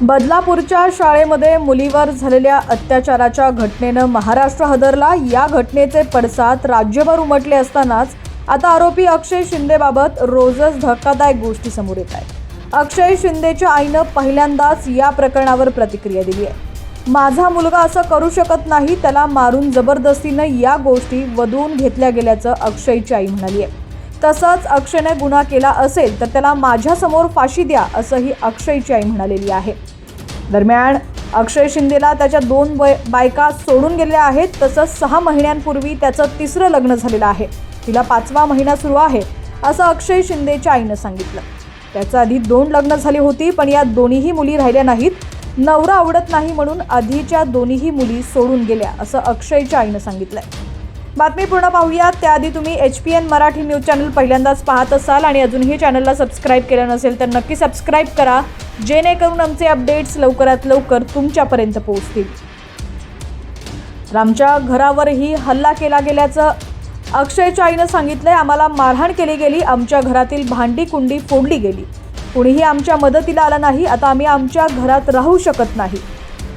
बदलापूरच्या शाळेमध्ये मुलीवर झालेल्या अत्याचाराच्या घटनेनं महाराष्ट्र हदरला. या घटनेचे पडसाद राज्यभर उमटले असतानाच आता आरोपी अक्षय शिंदेबाबत रोजच धक्कादायक गोष्टी समोर येत आहेत. अक्षय शिंदेच्या आईनं पहिल्यांदाच या प्रकरणावर प्रतिक्रिया दिली आहे. माझा मुलगा असं करू शकत नाही त्याला मारून जबरदस्तीनं या गोष्टी वधवून घेतल्या गेल्याचं अक्षयची आई म्हणाली आहे. तसंच अक्षयने गुन्हा केला असेल तर त्याला माझ्यासमोर फाशी द्या असंही अक्षयची आई म्हणालेली आहे. दरम्यान अक्षय शिंदेला त्याच्या दोन वय बायका सोडून गेलेल्या आहेत तसंच सहा महिन्यांपूर्वी त्याचं तिसरं लग्न झालेलं आहे. तिला पाचवा महिना सुरू आहे असं अक्षय शिंदेच्या आईनं सांगितलं. त्याचं आधी दोन लग्न झाली होती पण या दोन्हीही मुली राहिल्या नाहीत. नवरा आवडत नाही म्हणून आधीच्या दोन्हीही मुली सोडून गेल्या असं अक्षयच्या आईनं सांगितलंय. बातमी पूर्ण पाहूयात. त्याआधी तुम्ही H P N Marathi news channel पहिल्यांदाच पाहत असाल आणि अजूनही चॅनलला सबस्क्राईब केलं नसेल तर नक्की सबस्क्राईब करा. जेणेकरून आमचे अपडेट्स लवकरात लवकर तुमच्यापर्यंत पोहोचतील. तर आमच्या घरावरही हल्ला केला गेल्याचं अक्षयच्या आईनं सांगितलंय. आम्हाला मारहाण केली गेली. आमच्या घरातील भांडी कुंडी फोडली गेली. कुणीही आमच्या मदतीला आलं नाही. आता आम्ही आमच्या घरात राहू शकत नाही.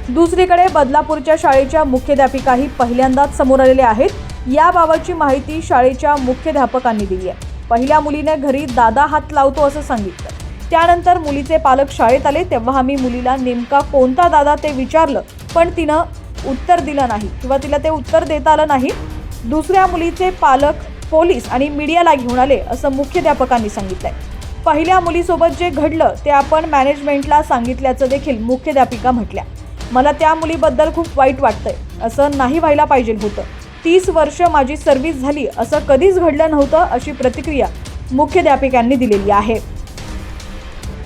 दुसरीकडे बदलापूरच्या शाळेच्या मुख्याध्यापिकाही पहिल्यांदाच समोर आलेल्या आहेत. याबाबतची माहिती शाळेच्या मुख्याध्यापकांनी दिली आहे. पहिल्या मुलीने घरी दादा हात लावतो असं सांगितलं. त्यानंतर मुलीचे पालक शाळेत आले तेव्हा आम्ही मुलीला नेमका कोणता दादा ते विचारलं पण तिनं उत्तर दिलं नाही किंवा तिला ते उत्तर देता आलं नाही. दुसऱ्या मुलीचे पालक पोलीस आणि मीडियाला घेऊन आले असं मुख्याध्यापकांनी सांगितलंय. पहिल्या मुलीसोबत जे घडलं ते आपण मॅनेजमेंटला सांगितल्याचं देखील मुख्याध्यापिका म्हटल्या. मला त्या मुलीबद्दल खूप वाईट वाटतंय असं नाही व्हायला पाहिजे होतं. तीस वर्ष माझी सर्व्हिस झाली. असं कधीच घडलं नव्हतं अशी प्रतिक्रिया मुख्याध्यापिकांनी दिलेली आहे.